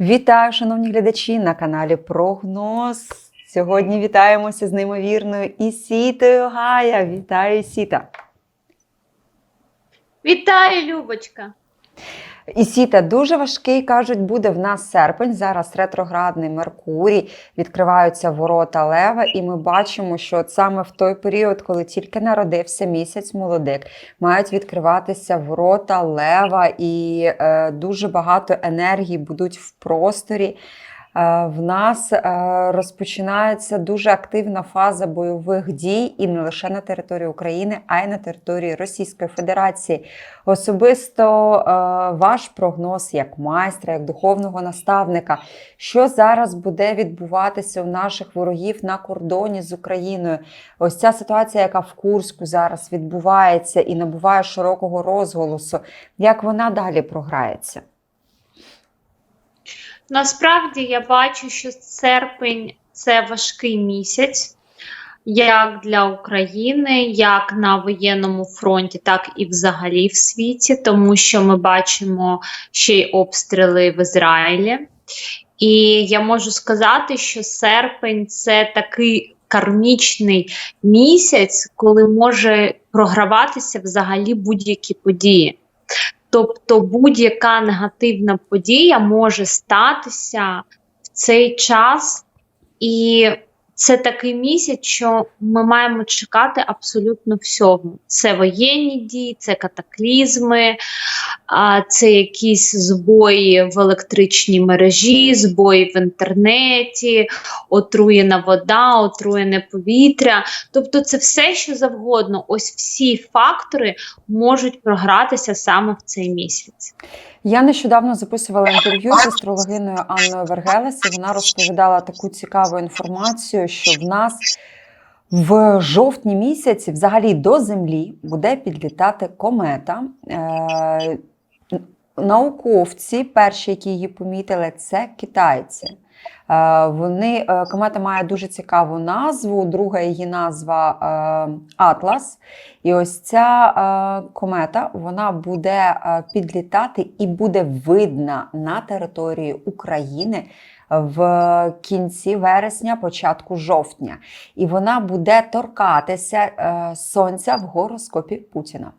Вітаю, шановні глядачі на каналі Прогноз. Сьогодні вітаємося з неймовірною Ісітою Гая. Вітаю, Ісіта. Вітаю, Любочка! Ісіта дуже важкий, кажуть, буде в нас серпень. Зараз ретроградний Меркурій, відкриваються ворота Лева, і ми бачимо, що саме в той період, коли тільки народився місяць молодик, мають відкриватися ворота Лева, і е, дуже багато енергії будуть в просторі. Е, В нас е, розпочинається дуже активна фаза бойових дій і не лише на території України, а й на території Російської Федерації. Особисто е, ваш прогноз як майстра, як духовного наставника, що зараз буде відбуватися у наших ворогів на кордоні з Україною? Ось ця ситуація, яка в Курську зараз відбувається і набуває широкого розголосу, як вона далі програється? Насправді я бачу, що серпень це важкий місяць, як для України, як на воєнному фронті, так і взагалі в світі, тому що ми бачимо ще й обстріли в Ізраїлі. І я можу сказати, що серпень це такий кармічний місяць, коли може програватися взагалі будь-які події. Тобто будь-яка негативна подія може статися в цей час, і це такий місяць, що ми маємо чекати абсолютно всього. Це воєнні дії, це катаклізми, це якісь збої в електричній мережі, збої в інтернеті, отруєна вода, отруєне повітря. Тобто, це все, що завгодно. Ось всі фактори можуть програтися саме в цей місяць. Я нещодавно записувала інтерв'ю з астрологиною Анною Вергелес, і вона розповідала таку цікаву інформацію, що в нас в жовтні місяці, взагалі до Землі, буде підлітати комета. Е, Науковці, перші, які її помітили, це китайці. Е, Вони е, комета має дуже цікаву назву. Друга її назва е, Атлас. І ось ця комета вона буде підлітати і буде видна на території України в кінці вересня, початку жовтня. І вона буде торкатися сонця в гороскопі Путіна.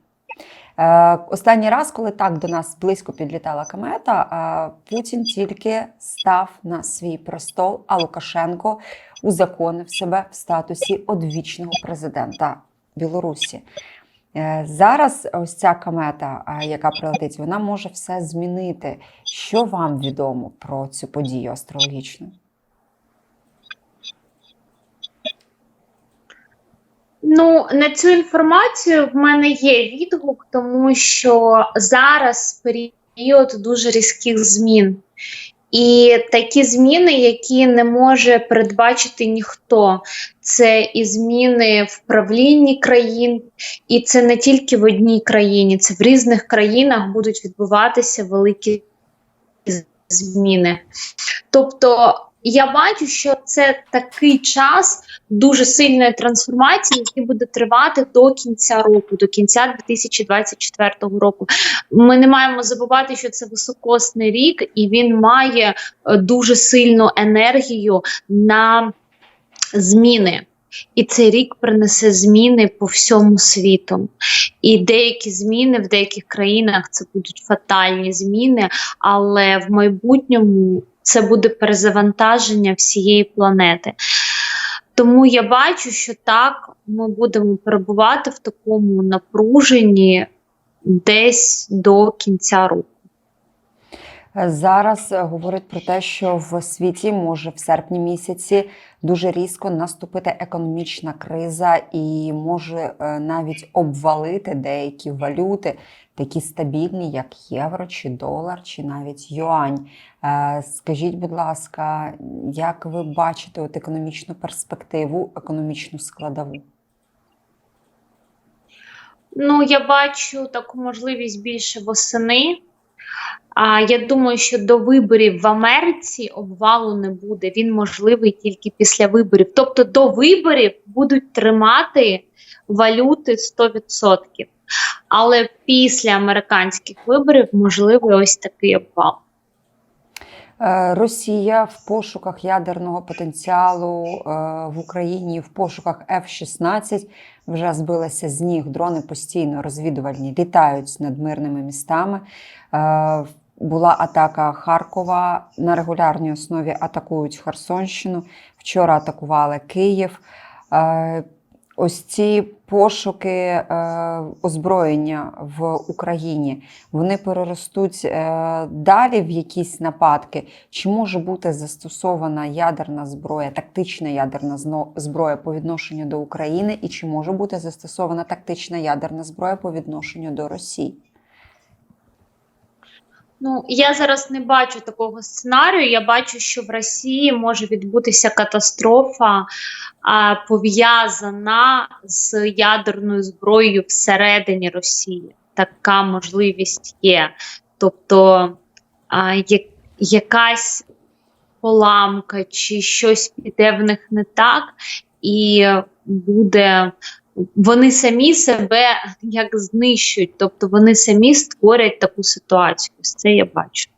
Е, Останній раз, коли так до нас близько підлітала комета, е, Путін тільки став на свій престол, а Лукашенко узаконив себе в статусі одвічного президента Білорусі. Е, Зараз ось ця комета, яка прилетить, вона може все змінити. Що вам відомо про цю подію астрологічну? Ну, на цю інформацію в мене є відгук, тому що зараз період дуже різких змін. І такі зміни, які не може передбачити ніхто, це і зміни в правлінні країн, і це не тільки в одній країні, це в різних країнах будуть відбуватися великі зміни. Тобто я бачу, що це такий час дуже сильної трансформації, який буде тривати до кінця року, до кінця 2024 року. Ми не маємо забувати, що це високосний рік, і він має е, дуже сильну енергію на зміни. І цей рік принесе зміни по всьому світу. І деякі зміни в деяких країнах це будуть фатальні зміни, але в майбутньому це буде перезавантаження всієї планети. Тому я бачу, що так ми будемо перебувати в такому напруженні десь до кінця року. Зараз говорять про те, що в світі може в серпні місяці дуже різко наступити економічна криза і може е, навіть обвалити деякі валюти, такі стабільні, як євро, чи долар, чи навіть юань. Е, Скажіть, будь ласка, як ви бачите от економічну перспективу, економічну складову? Ну, я бачу таку можливість більше восени. А я думаю, що до виборів в Америці обвалу не буде. Він можливий тільки після виборів. Тобто до виборів будуть тримати валюти 100%. Але після американських виборів можливий ось такий обвал. Е, Росія в пошуках ядерного потенціалу е, в Україні, в пошуках F-16 вже збилася з ніг. Дрони постійно розвідувальні літають над мирними містами. Е, Була атака Харкова на регулярній основі атакують Херсонщину. Вчора атакували Київ. Ось ці пошуки е, озброєння в Україні вони переростуть е, далі в якісь нападки. Чи може бути застосована ядерна зброя, тактична ядерна зброя по відношенню до України, і чи може бути застосована тактична ядерна зброя по відношенню до Росії? Ну, я зараз не бачу такого сценарію. Я бачу, що в Росії може відбутися катастрофа, пов'язана з ядерною зброєю всередині Росії. Така можливість є. Тобто а, я- якась поламка чи щось піде в них не так, і буде. Вони самі себе як знищують, тобто вони самі створять таку ситуацію. Ось Це я бачу.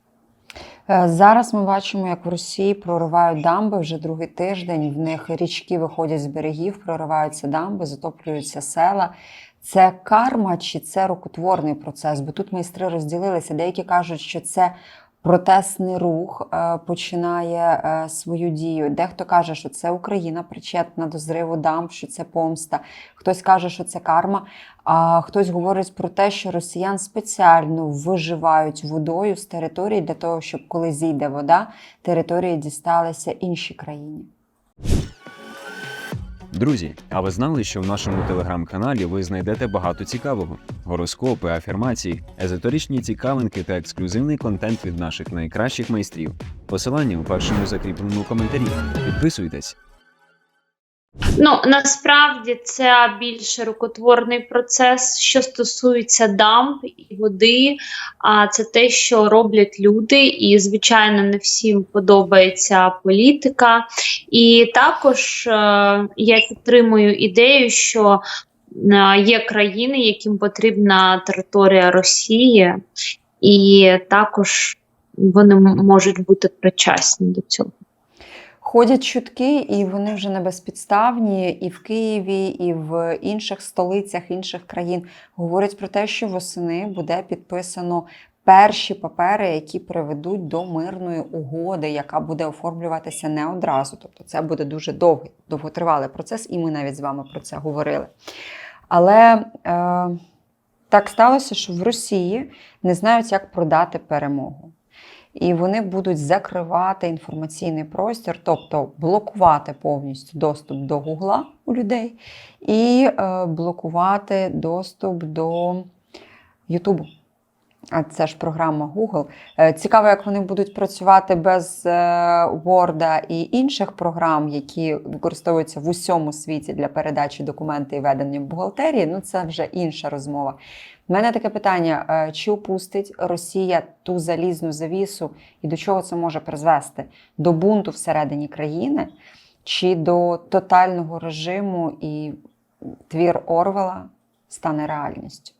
Е, Зараз ми бачимо, як в Росії проривають дамби вже другий тиждень. В них річки виходять з берегів, прориваються дамби, затоплюються села. Це карма чи це рукотворний процес? Бо тут майстри розділилися. Деякі кажуть, що це протестний рух е, починає е, свою дію. Дехто каже, що це Україна причетна до зриву дамб, що це помста. Хтось каже, що це карма. А хтось говорить про те, що росіян спеціально виживають водою з території для того, щоб коли зійде вода, території дісталися іншій країні. Друзі, а ви знали, що в нашому телеграм-каналі ви знайдете багато цікавого: гороскопи, афірмації, езоторичні цікавинки та ексклюзивний контент від наших найкращих майстрів. Посилання у першому закріпленому коментарі. Підписуйтесь. Ну насправді це більше рукотворний процес, що стосується дамб і води. А це те, що роблять люди, і звичайно не всім подобається політика. І також е, я підтримую ідею, що е, є країни, яким потрібна територія Росії, і також вони можуть бути причасні до цього. Ходять чутки, і вони вже не безпідставні, і в Києві, і в інших столицях інших країн говорять про те, що восени буде підписано перші папери, які приведуть до мирної угоди, яка буде оформлюватися не одразу. Тобто це буде дуже довгий, довготривалий процес, і ми навіть з вами про це говорили. Але е, так сталося, що в Росії не знають, як продати перемогу і вони будуть закривати інформаційний простір, тобто блокувати повністю доступ до Гугла у людей і е, блокувати доступ до Ютубу. А це ж програма Google. Е, Цікаво, як вони будуть працювати без е, Word і інших програм, які використовуються в усьому світі для передачі документів і ведення бухгалтерії. Ну, це вже інша розмова. У мене таке питання: е, чи опустить Росія ту залізну завісу і до чого це може призвести? До бунту всередині країни, чи до тотального режиму і твір Орвела стане реальністю?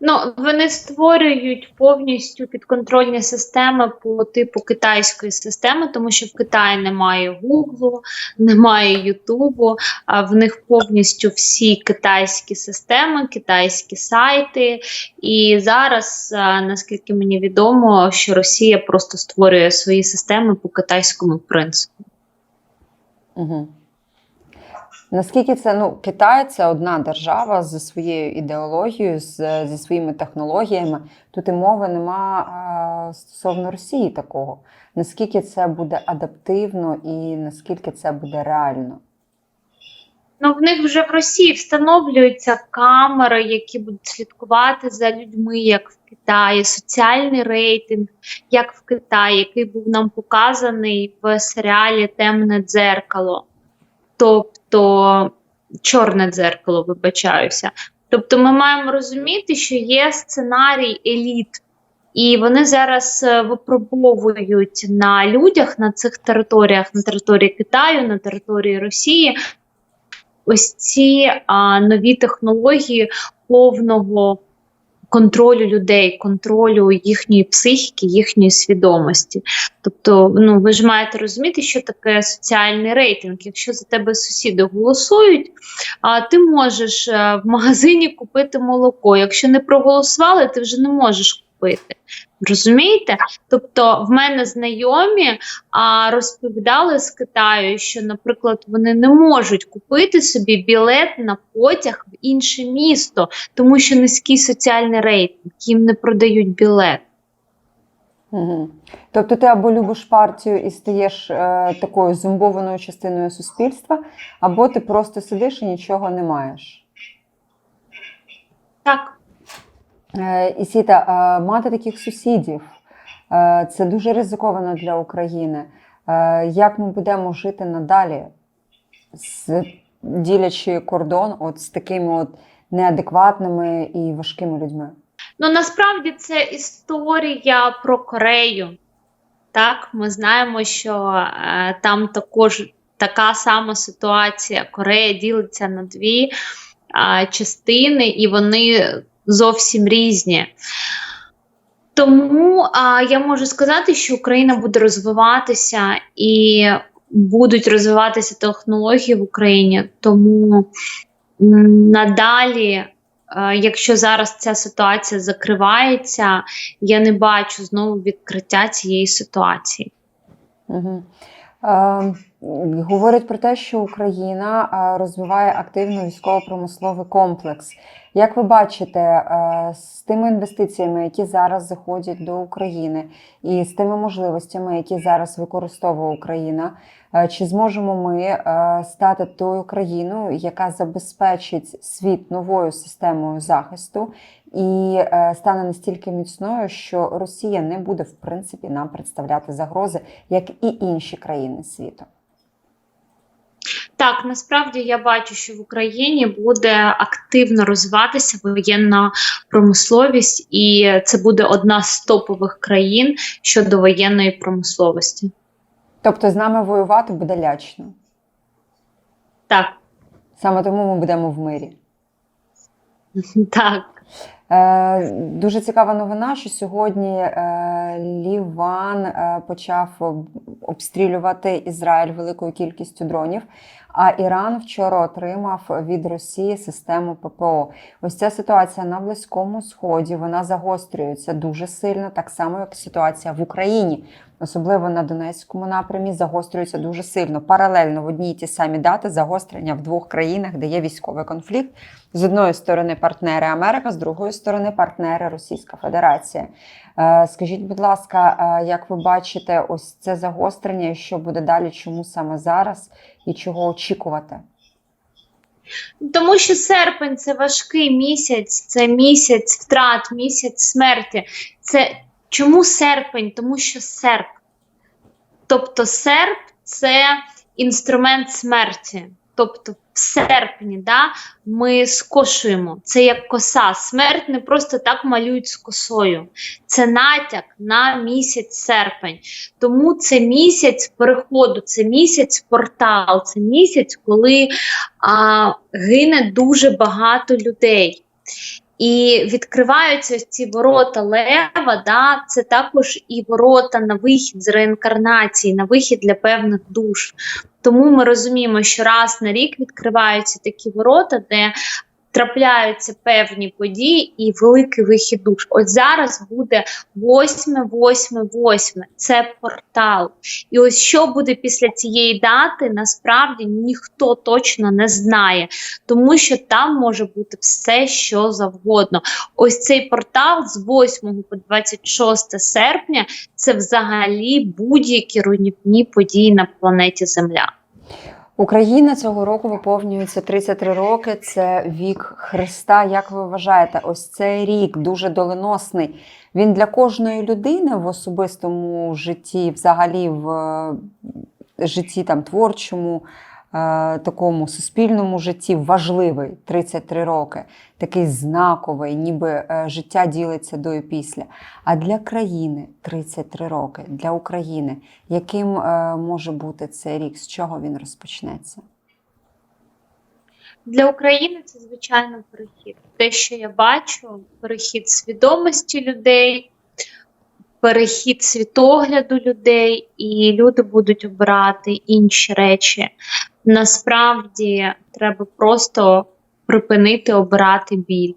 Ну, вони створюють повністю підконтрольні системи по типу китайської системи, тому що в Китаї немає Гуглу, немає Ютубу, а в них повністю всі китайські системи, китайські сайти. І зараз, наскільки мені відомо, що Росія просто створює свої системи по китайському принципу. Угу. Наскільки це ну, Китай це одна держава зі своєю ідеологією, з, зі своїми технологіями. Тут і мови нема а, стосовно Росії такого. Наскільки це буде адаптивно і наскільки це буде реально? Ну, в них вже в Росії встановлюються камери, які будуть слідкувати за людьми, як в Китаї, соціальний рейтинг, як в Китаї, який був нам показаний в серіалі Темне дзеркало, тобто чорне дзеркало, вибачаюся. Тобто, ми маємо розуміти, що є сценарій еліт. І вони зараз е, випробовують на людях на цих територіях, на території Китаю, на території Росії, ось ці а, нові технології повного контролю людей, контролю їхньої психіки, їхньої свідомості. Тобто, ну ви ж маєте розуміти, що таке соціальний рейтинг. Якщо за тебе сусіди голосують, а ти можеш е, в магазині купити молоко. Якщо не проголосували, ти вже не можеш купити. Розумієте? Тобто, в мене знайомі а, розповідали з Китаю, що, наприклад, вони не можуть купити собі білет на потяг в інше місто, тому що низький соціальний рейтинг, їм не продають білет. Угу. Тобто ти або любиш партію і стаєш е, такою зумбованою частиною суспільства, або ти просто сидиш і нічого не маєш. Так. Е, Ісіта, мати таких сусідів е, це дуже ризиковано для України. Е, Як ми будемо жити надалі, ділячи кордон от з такими от неадекватними і важкими людьми? Ну насправді це історія про Корею. Так, ми знаємо, що там також така сама ситуація. Корея ділиться на дві частини, і вони зовсім різні. Тому а, я можу сказати, що Україна буде розвиватися і будуть розвиватися технології в Україні. Тому надалі, е, якщо зараз ця ситуація закривається, я не бачу знову відкриття цієї ситуації. Угу. Е, говорять про те, що Україна е, розвиває активно військово-промисловий комплекс. Як ви бачите, е, з тими інвестиціями, які зараз заходять до України, і з тими можливостями, які зараз використовує Україна, чи зможемо ми стати тою країною, яка забезпечить світ новою системою захисту і е, стане настільки міцною, що Росія не буде в принципі нам представляти загрози, як і інші країни світу? Так, насправді я бачу, що в Україні буде активно розвиватися воєнна промисловість, і це буде одна з топових країн щодо воєнної промисловості. Тобто з нами воювати буде лячно. Так, Саме тому ми будемо в мирі. так. Е, дуже цікава новина, що сьогодні е, Ліван е, почав обстрілювати Ізраїль великою кількістю дронів. А Іран вчора отримав від Росії систему ППО. Ось ця ситуація на Близькому Сході вона загострюється дуже сильно, так само як ситуація в Україні, особливо на Донецькому напрямі, загострюється дуже сильно. Паралельно в одній ті самі дати загострення в двох країнах, де є військовий конфлікт. З одної сторони партнери Америка, з другої сторони партнери Російська Федерація. Е, Скажіть, будь ласка, е, як ви бачите, ось це загострення, що буде далі, чому саме зараз і чого очікувати? Тому що серпень це важкий місяць, це місяць втрат, місяць смерті. Це чому серпень? Тому що серп. Тобто серп це інструмент смерті. Тобто в серпні да, ми скошуємо. Це як коса. Смерть не просто так малюють з косою. Це натяк на місяць серпень. Тому це місяць переходу, це місяць портал, це місяць, коли а, гине дуже багато людей. І відкриваються ці ворота лева, да, це також і ворота на вихід з реінкарнації, на вихід для певних душ. Тому ми розуміємо, що раз на рік відкриваються такі ворота, де трапляються певні події і великий вихід душ. От зараз буде 8, 8, 8. Це портал. І ось що буде після цієї дати, насправді ніхто точно не знає, тому що там може бути все, що завгодно. Ось цей портал з 8 по 26 серпня це взагалі будь-які руйнівні події на планеті Земля. Україна цього року виповнюється 33 роки. Це вік Христа. Як ви вважаєте, ось цей рік дуже доленосний. Він для кожної людини в особистому житті, взагалі в е, житті там творчому, такому суспільному житті важливий 33 роки, такий знаковий, ніби е, життя ділиться до і після. А для країни 33 роки, для України, яким е, може бути цей рік, з чого він розпочнеться? Для України це звичайно перехід. Те, що я бачу, перехід свідомості людей, перехід світогляду людей, і люди будуть обирати інші речі. Насправді треба просто припинити обирати біль,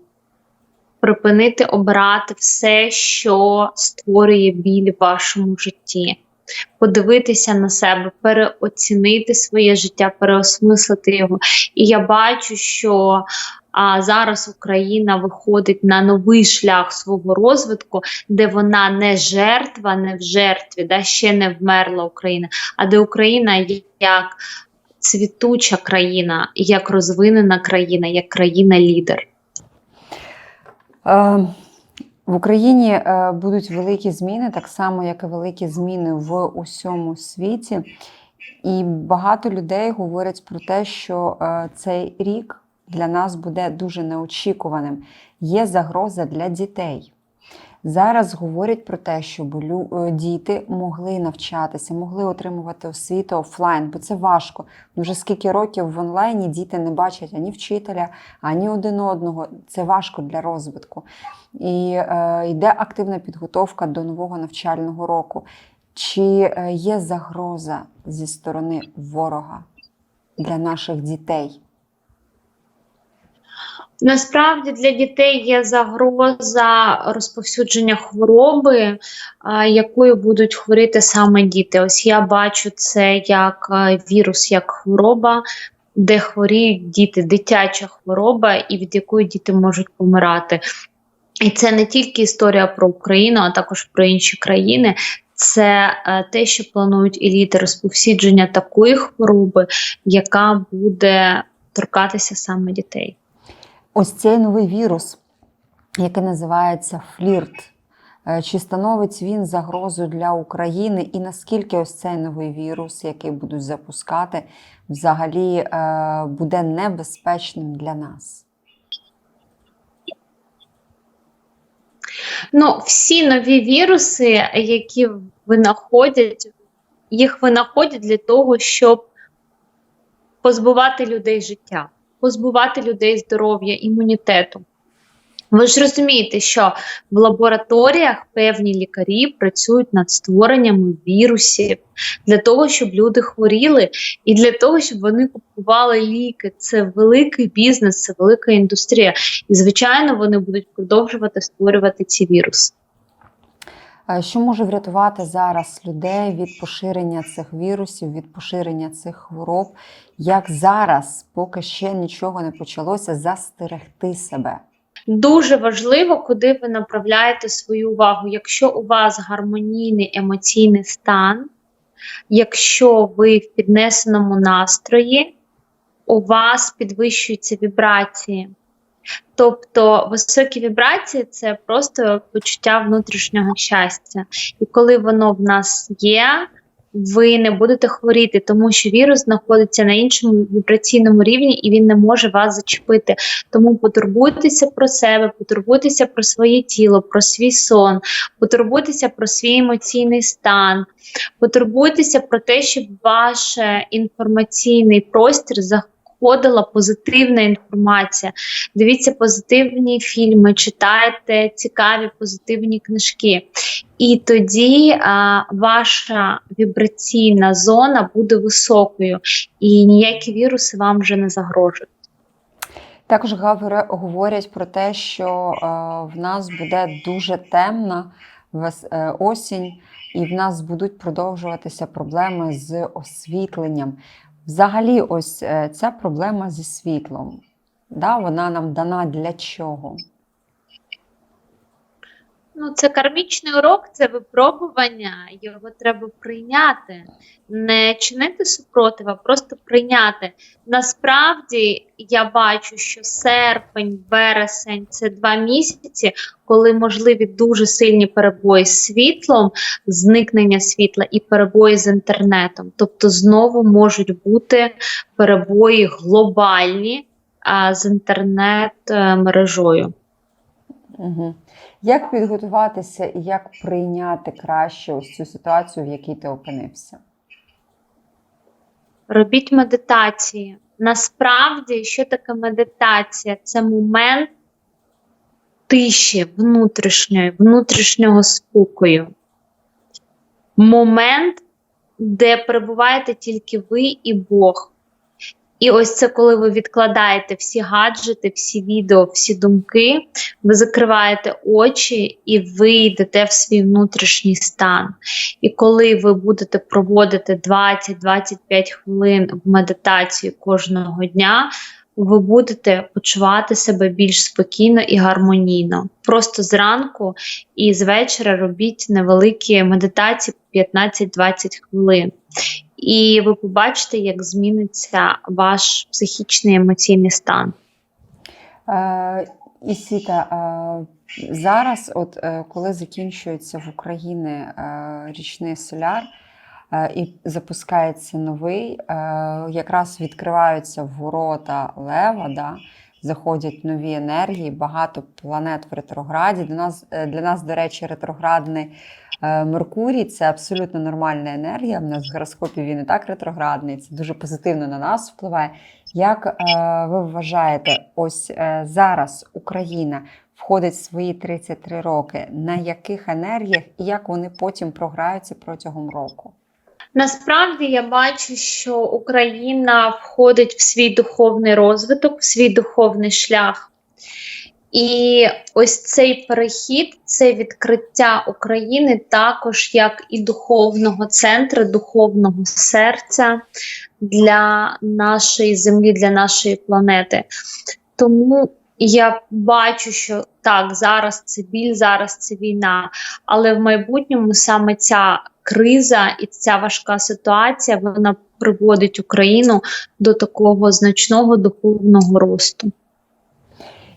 припинити обирати все, що створює біль в вашому житті. Подивитися на себе, переоцінити своє життя, переосмислити його. І я бачу, що а, зараз Україна виходить на новий шлях свого розвитку, де вона не жертва, не в жертві, да, ще не вмерла Україна, а де Україна як цвітуча країна, як розвинена країна, як країна-лідер. Е, В Україні е, будуть великі зміни, так само, як і великі зміни в усьому світі. І багато людей говорять про те, що е, цей рік для нас буде дуже неочікуваним. Є загроза для дітей. Зараз говорять про те, щоб е, діти могли навчатися, могли отримувати освіту офлайн, бо це важко. Ну, Вже скільки років в онлайні діти не бачать ані вчителя, ані один одного. Це важко для розвитку. І е, йде активна підготовка до нового навчального року. Чи е, є загроза зі сторони ворога для наших дітей? Насправді для дітей є загроза розповсюдження хвороби, якою будуть хворіти саме діти. Ось я бачу це як е, вірус, як хвороба, де хворіють діти, дитяча хвороба, і від якої діти можуть помирати. І це не тільки історія про Україну, а також про інші країни. Це е, те, що планують еліти розповсюдження такої хвороби, яка буде торкатися саме дітей. Ось цей новий вірус, який називається флірт. Е, Чи становить він загрозу для України, і наскільки ось цей новий вірус, який будуть запускати, взагалі е, буде небезпечним для нас? Ну, всі нові віруси, які винаходять, їх винаходять для того, щоб позбувати людей життя, позбувати людей здоров'я, імунітету. Ви ж розумієте, що в лабораторіях певні лікарі працюють над створеннями вірусів для того, щоб люди хворіли, і для того, щоб вони купували ліки. Це великий бізнес, це велика індустрія. І, звичайно, вони будуть продовжувати створювати ці віруси. Що може врятувати зараз людей від поширення цих вірусів, від поширення цих хвороб? Як зараз, поки ще нічого не почалося, застерегти себе? Дуже важливо, куди ви направляєте свою увагу. Якщо у вас гармонійний емоційний стан, якщо ви в піднесеному настрої, у вас підвищуються вібрації. Тобто високі вібрації це просто почуття внутрішнього щастя. І коли воно в нас є, ви не будете хворіти, тому що вірус знаходиться на іншому вібраційному рівні і він не може вас зачепити. Тому потурбуйтеся про себе, потурбуйтеся про своє тіло, про свій сон, потурбуйтеся про свій емоційний стан, потурбуйтеся про те, щоб ваш е, інформаційний простір заходила позитивна інформація. Дивіться позитивні фільми, читайте цікаві позитивні книжки. І тоді а, ваша вібраційна зона буде високою, і ніякі віруси вам вже не загрожують. Також говорять про те, що е, в нас буде дуже темна вес- е, осінь, і в нас будуть продовжуватися проблеми з освітленням. Взагалі, ось е, ця проблема зі світлом. Да, вона нам дана для чого? Ну, це кармічний урок, це випробування, його треба прийняти, не чинити супротив, а просто прийняти. Насправді я бачу, що серпень, вересень це два місяці, коли можливі дуже сильні перебої з світлом, зникнення світла і перебої з інтернетом. Тобто знову можуть бути перебої глобальні а, з інтернет-мережою. Угу. Як підготуватися і як прийняти краще ось цю ситуацію, в якій ти опинився? Робіть медитації, насправді, що таке медитація? Це момент тиші внутрішньої, внутрішнього спокою. Момент, де перебуваєте тільки ви і Бог. І ось це коли ви відкладаєте всі гаджети, всі відео, всі думки, ви закриваєте очі і ви йдете в свій внутрішній стан. І коли ви будете проводити 20-25 хвилин в медитації кожного дня, ви будете почувати себе більш спокійно і гармонійно. Просто зранку і з вечора робіть невеликі медитації 15-20 хвилин. І ви побачите, як зміниться ваш психічний емоційний стан. Е, Ісіта, е, зараз, от е, коли закінчується в Україні е, річний соляр е, і запускається новий, е, якраз відкриваються ворота Лева, да, заходять нові енергії, багато планет в ретрограді. Для нас, е, для нас до речі, ретроградний Меркурій це абсолютно нормальна енергія. В нас в гороскопі він і так ретроградний, це дуже позитивно на нас впливає. Як е, ви вважаєте, ось е, зараз Україна входить в свої 33 роки, на яких енергіях і як вони потім програються протягом року? Насправді я бачу, що Україна входить в свій духовний розвиток, в свій духовний шлях. І ось цей перехід, це відкриття України також як і духовного центру, духовного серця для нашої землі, для нашої планети. Тому я бачу, що так, зараз це біль, зараз це війна, але в майбутньому саме ця криза і ця важка ситуація вона приводить Україну до такого значного духовного росту.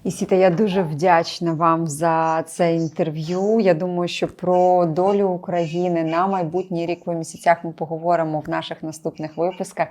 Ісіта, я дуже вдячна вам за це інтерв'ю. Я думаю, що про долю України на майбутній рік в місяцях ми поговоримо в наших наступних випусках.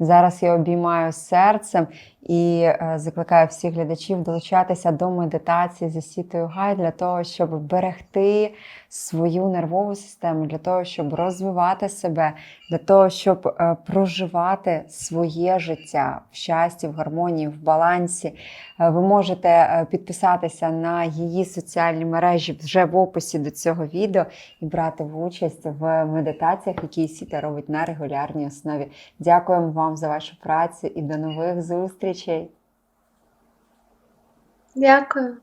Зараз я обіймаю серцем і е, закликаю всіх глядачів долучатися до медитації з Сітою Гай для того, щоб берегти свою нервову систему, для того, щоб розвивати себе, для того, щоб е, проживати своє життя в щасті, в гармонії, в балансі. Е, Ви можете підписатися на її соціальні мережі вже в описі до цього відео і брати участь в медитаціях, які Сіта робить на регулярній основі. Дякуємо вам за вашу працю і до нових зустрічей! Дякую.